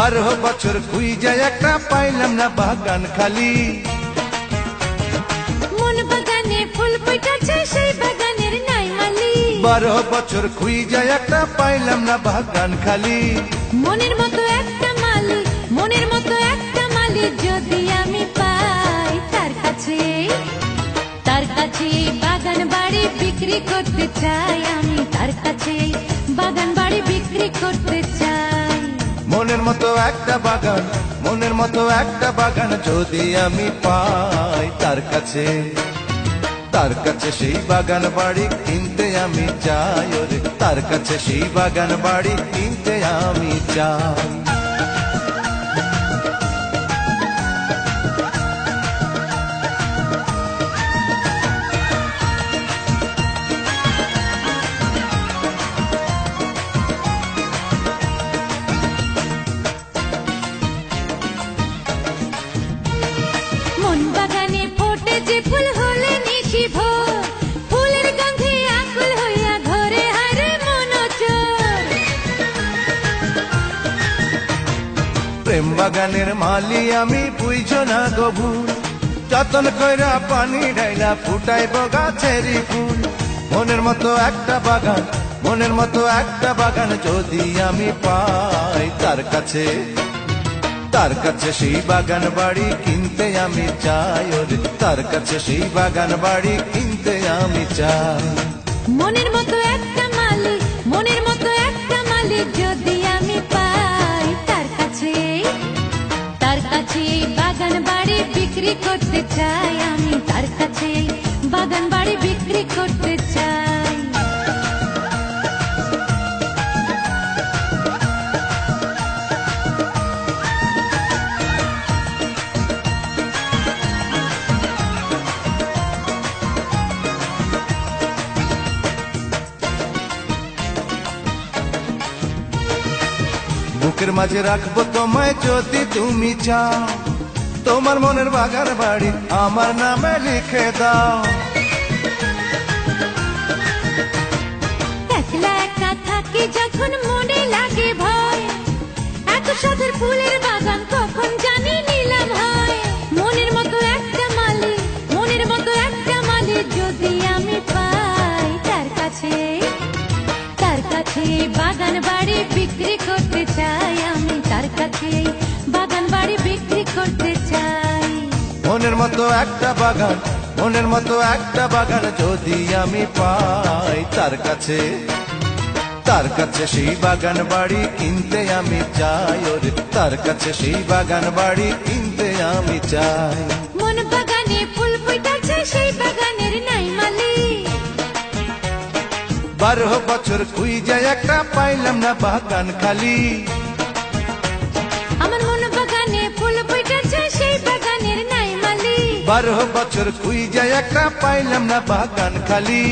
বারো বছর খুঁজে একটা পাইলাম না বাগান খালি। মন বাগানে ফুল ফুটেছে সেই বাগানের নাই মালি। বারো বছর খুঁজে একটা পাইলাম না বাগান খালি। মনের মতো একটা মালি মনের মতো একটা মালি যদি আমি পাই তার কাছে। তার কাছে বাগান বাড়ি বিক্রি করতে চাই আমি তার কাছে বাগান বাড়ি বিক্রি করতে মতো একটা বাগান, মনের মতো একটা বাগান যদি আমি পাই তার কাছে। তার কাছে সেই বাগান বাড়ি কিনতে আমি চাই তার কাছে সেই বাগান বাড়ি কিনতে আমি চাই। প্রেম বাগানের মালি আমি বুঝ না গভুর যতন কইরা পানি ঢাইলা ফুটাইব গাছেরই ফুল। মনের মতো একটা বাগান, মনের মতো একটা বাগান যদি আমি পাই তার কাছে। তার কাছে সেই বাগান বাড়ি কিনতে আমি চাই ওরে। তার কাছে সেই বাগান বাড়ি কিনতে আমি চাই। মনের মতো একটা কাছে বাগান বাড়ি বিক্রি করতে চাই আমি। তার কাছে বাগান বাড়ি বিক্রি করতে চাই। বুকের মাঝে রাখব তোমায় যদি তুমি চাও। তোমার মনের বাগান বাড়ি আমার নামে লিখে দাও। একলা যখন মনে লাগে ভয়। এত সাধের ফুলের বাগান কখন জানি নিলাম হয়। মনের মতো একটা মালি মনের মতো একটা মালি যদি আমি পাই। তার কাছে তার কাছে বাগান বাড়ি বিক্রি করতে মতো একটা বাগান মনের মতো একটা বাগান যদি আমি পাই তার কাছে তার কাছে সেই বাগান বাড়ি কিনতে আমি চাই ওরে তার কাছে সেই বাগান বাড়ি কিনতে আমি চাই। মন বাগানে ফুল ফুটেছে সেই বাগানের নাই মালি বারো বছর খুঁজে একটা পাইলাম না বাগান খালি। বারো বছর খুঁজে একটা পাইলাম না বাগান খালি।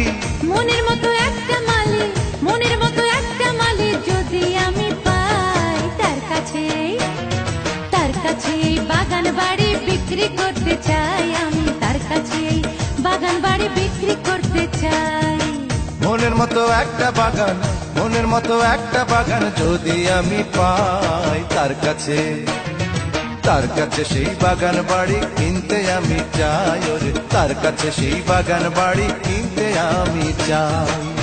মনের মতো একটা মালি মনের মতো একটা মালি যদি আমি পাই তার কাছে তার কাছে বাগান বাড়ি বিক্রি করতে চাই আমি তার কাছে বাগান বাড়ি বিক্রি করতে চাই। মনের মতো একটা বাগান মনের মতো একটা বাগান যদি আমি পাই তার কাছে। তার কাছে সেই বাগান বাড়ি কিনতে আমি চাই তার কাছে সেই বাগান বাড়ি কিনতে আমি চাই।